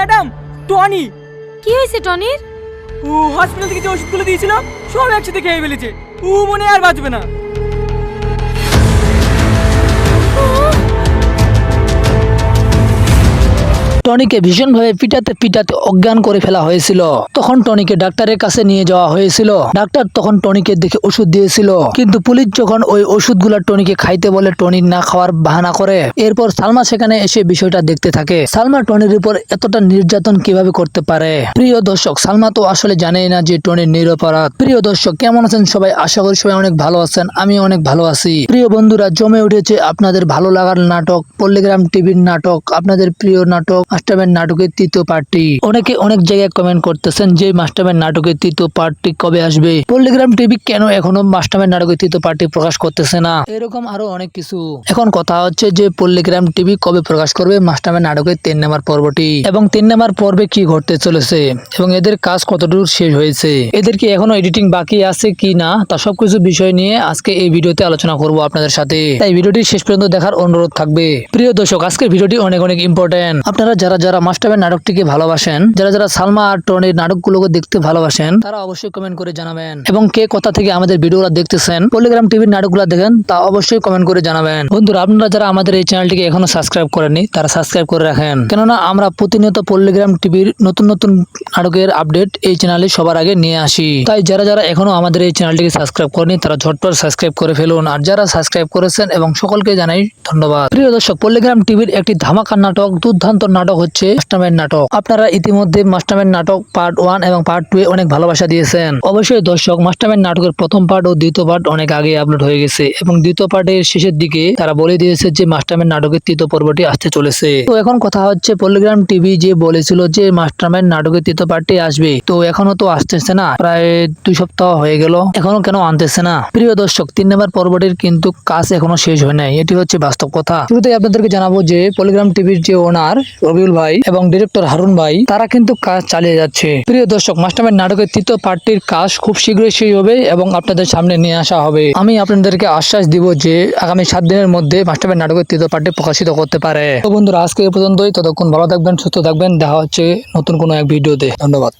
Madam Tony. কি হয়েছে টনির? ও hospital থেকে যে ওষুধগুলো দিয়েছিলাম সব একসাথে খেয়ে ফেলেছে। ও মনে আর বাঁচবে না। টনিকে ভীষণভাবে পিটাতে পিটাতে অজ্ঞান করে ফেলা হয়েছিল। তখন টনিকে ডাক্তারের কাছে নিয়ে যাওয়া হয়েছিল। ডাক্তার তখন টনিকে দেখে ওষুধ দিয়েছিল। কিন্তু পুলিশ যখন ওই ওষুধগুলো টনিকে খাইতে বলে টনির না খাওয়ার বাহানা করে, এরপর সালমা সেখানে এসে বিষয়টা দেখতে থাকে। সালমা টনির উপর এতটা নির্যাতন কীভাবে করতে পারে? প্রিয় দর্শক, সালমা তো আসলে জানেই না যে টনির নিরপরাধ। প্রিয় দর্শক, কেমন আছেন সবাই? আশা করি সবাই অনেক ভালো আছেন, আমি অনেক ভালো আছি। প্রিয় বন্ধুরা, জমে উঠেছে আপনাদের ভালো লাগার নাটক, পল্লিগ্রাম টিভির নাটক, আপনাদের প্রিয় নাটক। মাস্টারম্যান নাটকের তৃতীয় পার্টটি। অনেকে অনেক জায়গায় কমেন্ট করতেছেন যে মাস্টারম্যান নাটকের তৃতীয় পার্টটি কবে আসবে। পল্লিগ্রাম টিভি কেন এখনও মাস্টারম্যান নাটকের তৃতীয় পার্টি প্রকাশ করতেছে না? এরকম আরও অনেক কিছু। এখন কথা হচ্ছে যে পল্লিগ্রাম টিভি কবে প্রকাশ করবে মাস্টারম্যান নাটকের তিন নাম্বার পর্বটি এবং তিন নাম্বার পর্বে কি ঘটতে চলেছে এবং এদের কাজ কতদূর শেষ হয়েছে? এদের কি এখনও এডিটিং বাকি আছে কি না? তা সবকিছু বিষয় নিয়ে আজকে এই ভিডিওতে আলোচনা করব আপনাদের সাথে। তাই ভিডিওটি শেষ পর্যন্ত দেখার অনুরোধ থাকবে। প্রিয় দর্শক, আজকের ভিডিওটি অনেক অনেক ইম্পর্টেন্ট আপনারা যারা যারা মাস্টারম্যান নাটকটিকে ভালোবাসেন, যারা যারা সালমা আর টনির নাটকগুলোকে দেখতে ভালোবাসেন, তারা অবশ্যই কমেন্ট করে জানাবেন। এবং কে কথা থেকে আমাদের ভিডিওগুলো দেখতেছেন পলিগ্রাম টিভির নাটকগুলো দেখেন, তা অবশ্যই কমেন্ট করে জানাবেন। বন্ধুরা, আপনারা যারা আমাদের এই চ্যানেলটিকে এখনও সাবস্ক্রাইব করেনি তারা সাবস্ক্রাইব করে রাখেন। কেননা, আমরা প্রতিনিয়ত পল্লিগ্রাম টিভির নতুন নতুন নাটকের আপডেট এই চ্যানেলে সবার আগে নিয়ে আসি। তাই যারা যারা এখনও আমাদের এই চ্যানেলটিকে সাবস্ক্রাইব করেনি তারা ঝটপট সাবস্ক্রাইব করে ফেলুন। আর যারা সাবস্ক্রাইব করেছেন এবং সকলকে জানাই ধন্যবাদ। প্রিয় দর্শক পল্লিগ্রাম টিভির একটি ধামাকা নাটক, দুর্দান্ত নাটক হচ্ছে মাস্টারম্যান নাটক। আপনারা ইতিমধ্যে মাস্টারম্যান নাটক পার্ট ওয়ান এবং পার্ট টু এ অনেক ভালোবাসা দিয়েছেন। অবশ্যই দর্শক মাস্টারম্যান নাটকের প্রথম পার্ট ও দ্বিতীয় পার্ট অনেক আগে আপলোড হয়ে গেছে এবং দ্বিতীয় পার্টের শেষের দিকে তারা বলে দিয়েছে যে মাস্টারম্যান নাটকের তৃতীয় পর্বটি আসতে চলেছে। তো এখন কথা হচ্ছে পল্লিগ্রাম টিভি যে বলেছিল যে মাস্টারম্যান নাটকের তৃতীয় পার্টটি আসবে। তো এখনও তো আসতেছে না, প্রায় দুই সপ্তাহ হয়ে গেল, এখনও কেন আনতেছে না? প্রিয় দর্শক, তিন নম্বর পর্বটির কিন্তু কাজ এখনও শেষ হয় নাই, এটি হচ্ছে বাস্তব কথা। শুরুতেই আপনাদেরকে জানাব যে পলিগ্রাম টিভির যে ওনার রবিউল ভাই এবং ডিরেক্টর হারুন ভাই, তারা কিন্তু কাজ চালিয়ে যাচ্ছে। প্রিয় দর্শক মাস্টারমের নাটকের তৃতীয় পার্টির কাজ খুব শীঘ্রই শেষ হবে এবং আপনাদের সামনে নিয়ে আসা হবে। আমি আপনাদেরকে আশ্বাস দিব যে, আগামী সাত দিনের মধ্যে মাস্টারমের নাটকের তৃতীয় পার্টি প্রকাশিত করতে পারে। তো বন্ধুরা আজকে এ পর্যন্তই। ততক্ষণ ভালো থাকবেন, সুস্থ থাকবেন। দেখা হচ্ছে নতুন কোনো এক ভিডিওতে। ধন্যবাদ।